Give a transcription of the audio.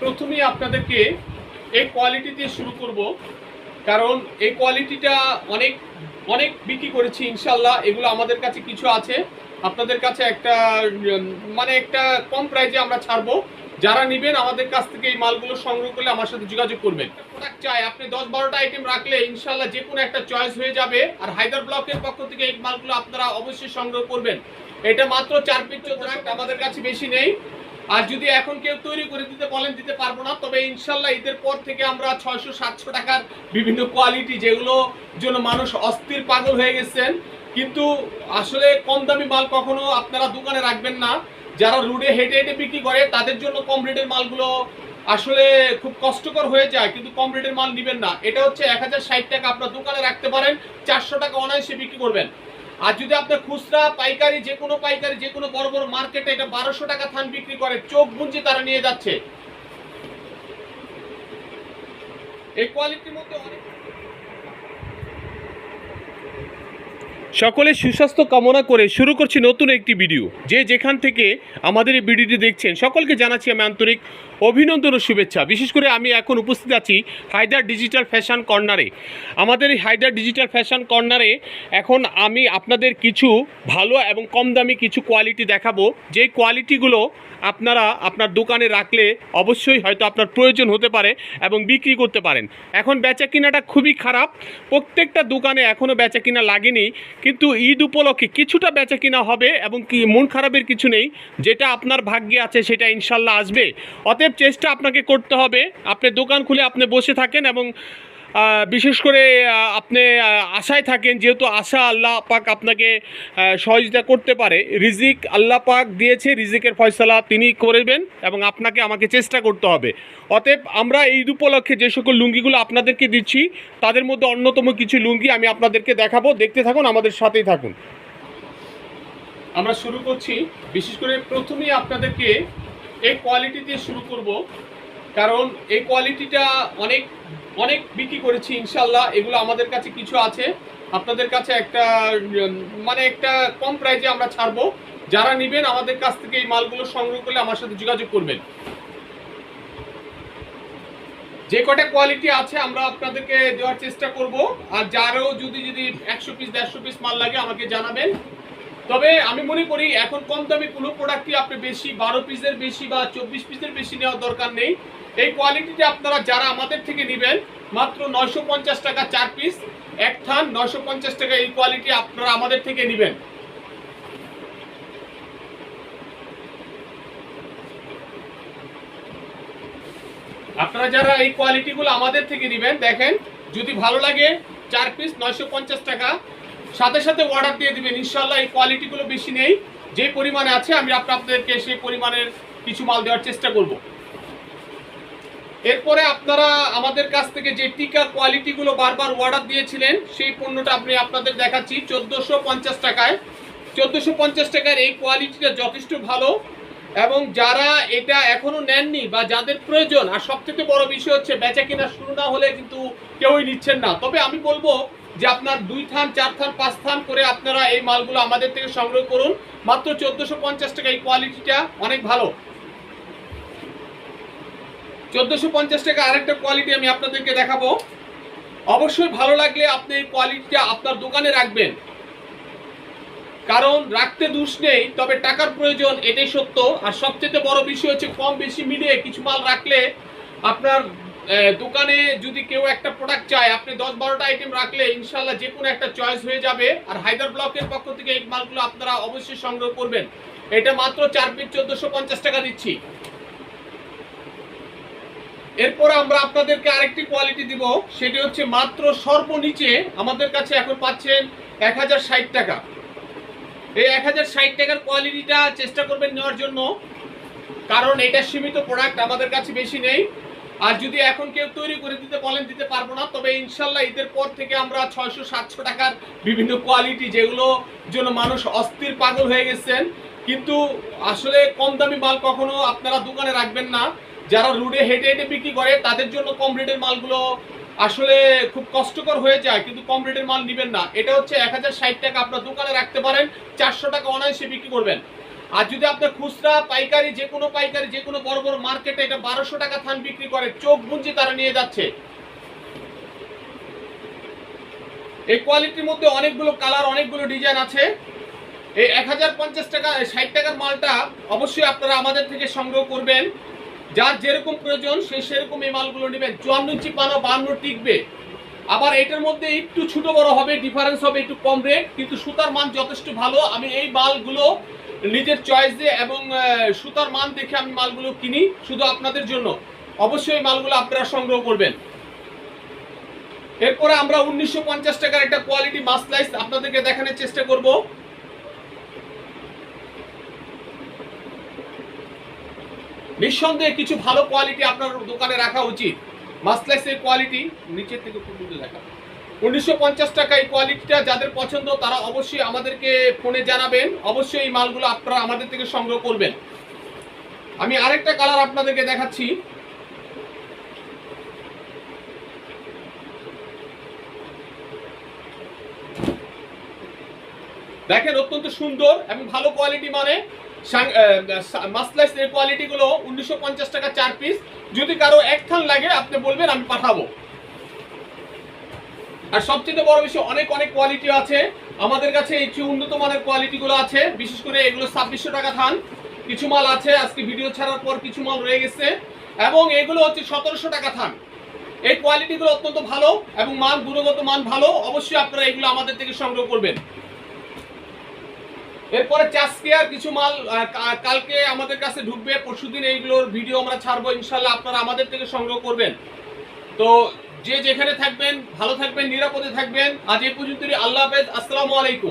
প্রথমেই আপনাদেরকে এই কোয়ালিটি দিয়ে শুরু করব, কারণ এই কোয়ালিটিটা অনেক অনেক বিক্রি করেছি ইনশাল্লাহ এগুলো আমাদের কাছে কিছু আছে। আপনাদের কাছে একটা মানে একটা কম প্রাইজে আমরা ছাড়বো। যারা নেবেন আমাদের কাছ থেকে এই মালগুলো সংগ্রহ করলে আমার সাথে যোগাযোগ করবেন। প্রোডাক্ট চাই, আপনি দশ বারোটা আইটেম রাখলে ইনশাল্লাহ যে কোনো একটা চয়েস হয়ে যাবে। আর হায়দার ব্লকের পক্ষ থেকে এই মালগুলো আপনারা অবশ্যই সংগ্রহ করবেন। এটা মাত্র চার পিস প্রোডাক্ট আমাদের কাছে বেশি নেই। আর যদি এখন কেউ তৈরি করে দিতে বলেন, দিতে পারব না। তবে ইনশাল্লাহ ঈদের পর থেকে আমরা ছয়শো, সাতশো টাকার বিভিন্ন কোয়ালিটি যেগুলো জন্য মানুষ অস্থির পাগল হয়ে গেছেন। কিন্তু আসলে কম দামি মাল কখনো আপনারা দোকানে রাখবেন না। যারা রুডে হেঁটে হেঁটে বিক্রি করে, তাদের জন্য কম রেটের মালগুলো আসলে খুব কষ্টকর হয়ে যায়, কিন্তু কম রেটের মাল নেবেন না। এটা হচ্ছে এক হাজার ষাট টাকা আপনার দোকানে রাখতে পারেন, চারশো টাকা অনায়াসে বিক্রি করবেন। আর যদি আপনার খুচরা, পাইকারি, যে কোনো পাইকারি, যে কোনো বড় বড় মার্কেটে এটা বারোশো টাকা থান বিক্রি করে, চোখ গুঞ্জি তারা নিয়ে যাচ্ছে। এই কোয়ালিটির মধ্যে অনেক সকলের সুস্বাস্থ্য কামনা করে শুরু করছি নতুন একটি ভিডিও। যে যেখান থেকে আমাদের এই ভিডিওটি দেখছেন, সকলকে জানাচ্ছি আমি আন্তরিক অভিনন্দন ও শুভেচ্ছা। বিশেষ করে আমি এখন উপস্থিত আছি হায়দার ডিজিটাল ফ্যাশন কর্নারে। আমাদের এই হায়দার ডিজিটাল ফ্যাশন কর্নারে এখন আমি আপনাদের কিছু ভালো এবং কম দামি কিছু কোয়ালিটি দেখাবো। যে কোয়ালিটিগুলো আপনারা আপনার দোকানে রাখলে অবশ্যই হয়তো আপনার প্রয়োজন হতে পারে এবং বিক্রি করতে পারেন। এখন বেচা কিনাটা খুবই খারাপ। প্রত্যেকটা দোকানে এখনও বেচা কিনা লাগেনি। কিন্তু ঈদ উপলক্ষে কিছুটা বেচা কিনা হবে এবং কি মন খারাপের কিছু নেই, যেটা আপনার ভাগ্যে আছে সেটা ইনশাল্লাহ আসবে। অতএব চেষ্টা আপনাকে করতে হবে। আপনি দোকান খুলে আপনি বসে থাকেন এবং বিশেষ করে আপনি আশায় থাকেন, যেহেতু আশা আল্লাহ পাক আপনাকে সহযোগিতা করতে পারে, রিজিক আল্লাহ পাক দিয়েছে, রিজিকের ফয়সালা তিনি করবেন এবং আপনাকে, আমাকে চেষ্টা করতে হবে। অতএব আমরা এই উপলক্ষে যে সকল লুঙ্গিগুলো আপনাদেরকে দিচ্ছি, তাদের মধ্যে অন্যতম কিছু লুঙ্গি আমি আপনাদেরকে দেখাবো। দেখতে থাকুন, আমাদের সাথেই থাকুন। আমরা শুরু করছি। বিশেষ করে প্রথমেই আপনাদেরকে এই কোয়ালিটি দিয়ে শুরু করব। কারণ এই কোয়ালিটিটা অনেক অনেক বিক্রি করেছি, ইনশাল্লাহ। এগুলো আমাদের কাছে কিছু আছে। আপনাদের কাছে একটা মানে একটা কম প্রাইজে আমরা ছাড়বো। যারা নেবেন, আমাদের কাছ থেকে এই মালগুলো সংগ্রহ করলে আমার সাথে যোগাযোগ করবেন। যে কটা কোয়ালিটি আছে, আমরা আপনাদেরকে দেওয়ার চেষ্টা করব। আর যারও যদি যদি একশো পিস দেড়শো পিস মাল লাগে, আমাকে জানাবেন। তবে আমি মনে করি, এখন কম দামি কোনো প্রোডাক্টই আপনি বেশি, বারো পিসের বেশি বা চব্বিশ পিসের বেশি নেওয়ার দরকার নেই। এই কোয়ালিটিতে আপনারা যারা আমাদের থেকে নেবেন, মাত্র নয়শো পঞ্চাশ টাকা চার পিস এক থান নয়শো পঞ্চাশ টাকা এই কোয়ালিটি আপনারা আমাদের থেকে নেবেন। আপনারা যারা এই কোয়ালিটিগুলো আমাদের থেকে নেবেন, দেখেন, যদি ভালো লাগে চার পিস নয়শো পঞ্চাশ টাকা, সাথে সাথে অর্ডার দিয়ে দিবেন ইনশাল্লাহ এই কোয়ালিটিগুলো বেশি নেই, যে পরিমাণে আছে, আমি আপনাদেরকে সেই পরিমাণের কিছু মাল দেওয়ার চেষ্টা করব। এরপরে আপনারা আমাদের কাছ থেকে যে টিকা কোয়ালিটিগুলো বারবার অর্ডার দিয়েছিলেন, সেই পণ্যটা আপনি আপনাদের দেখাচ্ছি। চোদ্দোশো পঞ্চাশ টাকায়। চোদ্দোশো পঞ্চাশ টাকার এই কোয়ালিটিটা যথেষ্ট ভালো। এবং যারা এটা এখনও নেননি বা যাদের প্রয়োজন, আর সবথেকে বড় বিষয় হচ্ছে বেচা কেনা শুরু না হলে কিন্তু কেউই নিচ্ছেন না। তবে আমি বলব যে আপনার দুই থান, চার থান, পাঁচ থান করে আপনারা এই মালগুলো আমাদের থেকে সংগ্রহ করুন। মাত্র চোদ্দোশো পঞ্চাশ টাকা এই কোয়ালিটিটা অনেক ভালো। চোদ্দোশো পঞ্চাশ টাকা আরেকটা কোয়ালিটি আমি আপনাদেরকে দেখাবো। অবশ্যই ভালো লাগলে আপনি এই কোয়ালিটিটা আপনার দোকানে রাখবেন। কারণ রাখতে দুষ নেই, তবে টাকার প্রয়োজন, এটাই সত্য। আর সবচেয়ে বড় বিষয় হচ্ছে কম বেশি মিলিয়ে কিছু মাল রাখলে আপনার দোকানে যদি কেউ একটা প্রোডাক্ট চায়, আপনি দশ বারোটা আইটেম রাখলে ইনশাল্লাহ যে কোনো একটা চয়েস হয়ে যাবে। আর হায়দার ব্লকের পক্ষ থেকে এই মালগুলো আপনারা অবশ্যই সংগ্রহ করবেন। এটা মাত্র চার পিস চোদ্দোশো পঞ্চাশ টাকা দিচ্ছি। এরপর আমরা আপনাদেরকে আরেকটি কোয়ালিটি দিব, সেটি হচ্ছে মাত্র সর্বনিচে আমাদের কাছে এখন পাচ্ছেন এক হাজার ষাট টাকা। এই এক হাজার ষাট টাকার কোয়ালিটিটা চেষ্টা করবেন নেওয়ার জন্য, কারণ এটা সীমিত প্রোডাক্ট আমাদের কাছে বেশি নেই। আর যদি এখন কেউ তৈরি করে দিতে বলেন, দিতে পারব না, তবে ইনশাল্লাহ ঈদের পর থেকে আমরা ছয়শো সাতশো টাকার বিভিন্ন কোয়ালিটি যেগুলো জন্য মানুষ অস্থির পাগল হয়ে গেছেন। কিন্তু আসলে কম দামি মাল কখনো আপনারা দোকানে রাখবেন না। যারা রুডে হেঁটে হেঁটে বিক্রি করে, তাদের জন্য কম রেটের মালগুলো আসলে খুব কষ্টকর হয়ে যায়, কিন্তু কম রেটের মাল নেবেন না। এটা হচ্ছে এক হাজার ষাট টাকা আপনার দোকানে রাখতে পারেন, চারশো টাকা অনায়াসে বিক্রি করবেন। আর যদি আপনার খুচরা, পাইকারি, যে কোনো পাইকারি, যে কোনো বড় বড় মার্কেটে এটা বারোশো টাকা থান বিক্রি করে, চোখ বুঞ্জি তারা নিয়ে যাচ্ছে। এই কোয়ালিটির মধ্যে অনেকগুলো কালার অনেকগুলো ডিজাইন আছে। এই এক হাজার পঞ্চাশ টাকা, ষাট টাকার মালটা অবশ্যই আপনারা আমাদের থেকে সংগ্রহ করবেন। যার যেরকম প্রয়োজন সে সেরকম এই মালগুলো নেবেন। চুয়ান্ন ইঞ্চি পানা, বান্ন টিকবে। আবার এটার মধ্যে একটু ছোট বড় হবে ডিফারেন্স হবে একটু কম রেট কিন্তু সুতার মান যথেষ্ট ভালো। আমি এই মালগুলো নিজের চয়েস এবং সুতার মান দেখে আমি মালগুলো কিনি শুধু আপনাদের জন্য। অবশ্যই এই মালগুলো আপনারা সংগ্রহ করবেন। এরপরে আমরা উনিশশো পঞ্চাশ টাকার একটা কোয়ালিটি মাসলাইস আপনাদেরকে দেখানোর চেষ্টা করব। নিঃসন্দেহে কিছু ভালো কোয়ালিটি আপনার দোকানে রাখা উচিত। মাসলাইসের কোয়ালিটি নিচের থেকে পর্যন্ত দেখা উনিশশো পঞ্চাশ টাকা এই কোয়ালিটিটা যাদের পছন্দ, তারা অবশ্যই আমাদেরকে ফোনে জানাবেন। অবশ্যই এই মালগুলো আপনারা আমাদের থেকে সংগ্রহ করবেন। আমি আরেকটা কালার আপনাদেরকে দেখাচ্ছি। দেখেন অত্যন্ত সুন্দর এবং ভালো কোয়ালিটি মানে মাসলাইস এর কোয়ালিটি গুলো উনিশশো টাকা চার পিস যদি কারও এক থান লাগে, আপনি বলবেন, আমি পাঠাবো। আর সবচেয়ে বড় বিষয়, অনেক অনেক কোয়ালিটি আছে। আমাদের কাছে চেয়ে উন্নত মানের কোয়ালিটি গুলো আছে, বিশেষ করে এগুলো ছাব্বিশশো টাকা থান। কিছু মাল আছে, আজকে ভিডিও ছাড়ার পর কিছু মাল রয়ে গেছে। এবং এগুলো হচ্ছে সতেরোশো টাকা থান। এই কোয়ালিটিগুলো অত্যন্ত ভালো এবং মান গুণগত মান ভালো। অবশ্যই আপনারা এগুলো আমাদের থেকে সংগ্রহ করবেন। এরপরে চাষকে আর কিছু মাল কালকে আমাদের কাছে ঢুকবে, পরশুদিন এইগুলোর ভিডিও আমরা ছাড়বো ইনশাল্লাহ আপনারা আমাদের থেকে সংগ্রহ করবেন। তো যে যেখানে থাকবেন, ভালো থাকবেন, নিরাপদে থাকবেন। আজ এই পর্যন্তই, আল্লাহ হাফেজ, আসসালামু আলাইকুম।